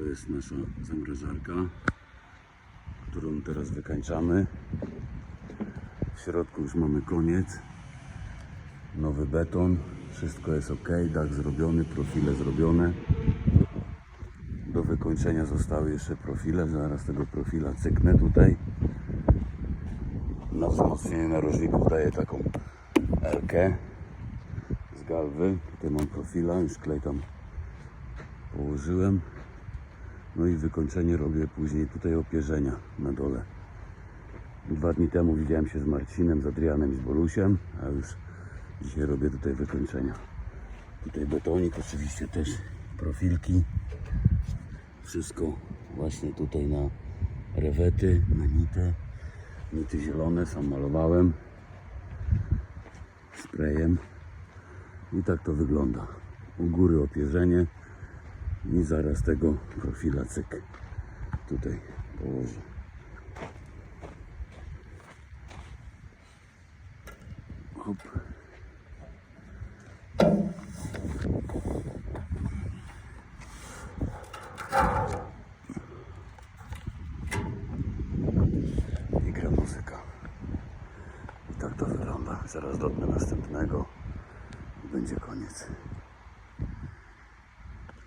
To jest nasza zamrażarka, którą teraz wykańczamy. W środku już mamy koniec. Nowy beton, wszystko jest ok, dach zrobiony, profile zrobione. Do wykończenia zostały jeszcze profile, zaraz tego profila cyknę tutaj. Na wzmocnienie narożników daję taką Elkę z galwy. Tutaj mam profila, już klej tam położyłem. No i wykończenie robię później tutaj opierzenia na dole. Dwa dni temu widziałem się z Marcinem, z Adrianem i z Bolusiem, a już dzisiaj robię tutaj wykończenia. Tutaj betonik, oczywiście też profilki. Wszystko właśnie tutaj na rewety, na nity. Nity zielone sam malowałem sprayem. I tak to wygląda. U góry opierzenie i zaraz tego profila cyk tutaj położę. Hop. Muzyka. I tak to wygląda. Zaraz dotnę następnego będzie koniec.